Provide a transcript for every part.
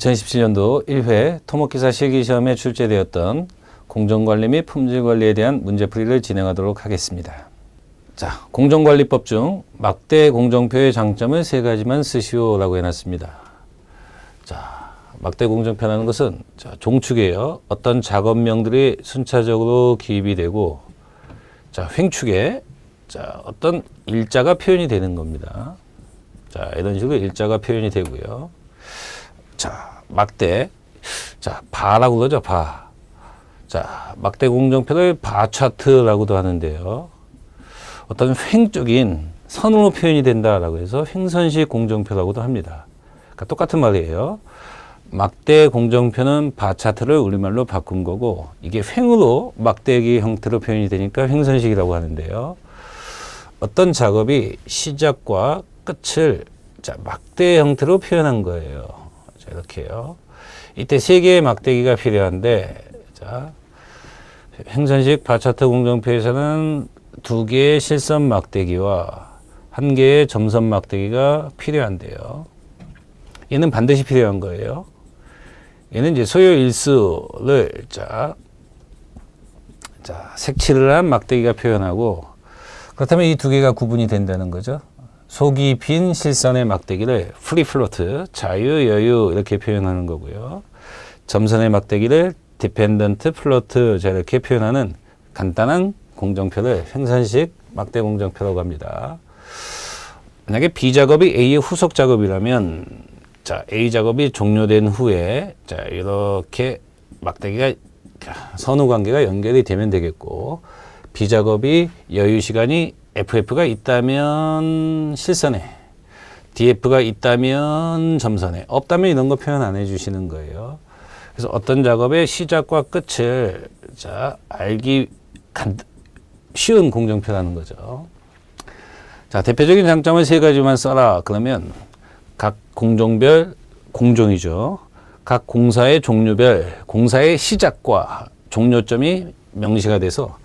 2017년도 1회 토목기사 실기시험에 출제되었던 공정관리 및 품질관리에 대한 문제풀이를 진행하도록 하겠습니다. 자, 공정관리법 중 막대 공정표의 장점을 세 가지만 쓰시오라고 해놨습니다. 자, 막대 공정표라는 것은 자, 종축이에요. 어떤 작업명들이 순차적으로 기입이 되고 자, 횡축에 자, 어떤 일자가 표현이 되는 겁니다. 자, 이런 식으로 일자가 표현이 되고요. 자, 막대. 자, 바라고 그러죠, 바. 자, 막대 공정표를 바 차트라고도 하는데요. 어떤 횡적인 선으로 표현이 된다라고 해서 횡선식 공정표라고도 합니다. 그러니까 똑같은 말이에요. 막대 공정표는 바 차트를 우리말로 바꾼 거고 이게 횡으로 막대기 형태로 표현이 되니까 횡선식이라고 하는데요. 어떤 작업이 시작과 끝을 자, 막대 형태로 표현한 거예요. 자, 이렇게요. 이때 세 개의 막대기가 필요한데, 자, 행선식 바차트 공정표에서는 두 개의 실선 막대기와 한 개의 점선 막대기가 필요한데요. 얘는 반드시 필요한 거예요. 얘는 이제 소요 일수를 자, 자 색칠을 한 막대기가 표현하고 그렇다면 이 두 개가 구분이 된다는 거죠. 속이 빈 실선의 막대기를 프리 플로트, 자유, 여유 이렇게 표현하는 거고요. 점선의 막대기를 디펜던트 플로트 자 이렇게 표현하는 간단한 공정표를 횡선식 막대 공정표라고 합니다. 만약에 B 작업이 A의 후속 작업이라면 자 A 작업이 종료된 후에 자 이렇게 막대기가 선후 관계가 연결이 되면 되겠고 B 작업이 여유 시간이 FF가 있다면 실선에 DF가 있다면 점선에 없다면 이런 거 표현 안 해주시는 거예요. 그래서 어떤 작업의 시작과 끝을 자 알기 간, 쉬운 공정표라는 거죠. 자 대표적인 장점을 세 가지만 써라. 그러면 각 공종별 공종이죠. 각 공사의 종류별 공사의 시작과 종료점이 명시가 돼서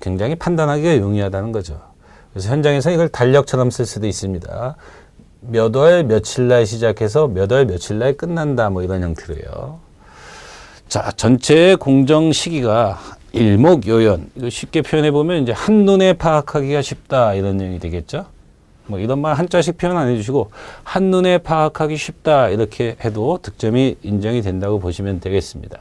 굉장히 판단하기가 용이하다는 거죠. 그래서 현장에서 이걸 달력처럼 쓸 수도 있습니다. 몇 월 며칠 날 시작해서 몇 월 며칠 날 끝난다 뭐 이런 형태로요. 자, 전체 공정 시기가 일목요연. 이거 쉽게 표현해 보면 이제 한눈에 파악하기가 쉽다 이런 내용이 되겠죠. 뭐 이런 말 한자씩 표현 안 해주시고 한눈에 파악하기 쉽다 이렇게 해도 득점이 인정이 된다고 보시면 되겠습니다.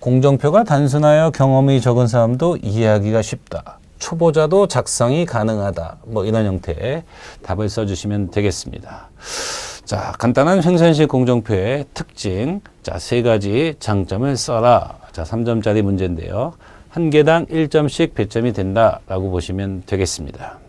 공정표가 단순하여 경험이 적은 사람도 이해하기가 쉽다. 초보자도 작성이 가능하다. 뭐 이런 형태의 답을 써주시면 되겠습니다. 자, 간단한 횡선식 공정표의 특징. 자, 세 가지 장점을 써라. 자, 3점짜리 문제인데요. 한 개당 1점씩 배점이 된다라고 보시면 되겠습니다.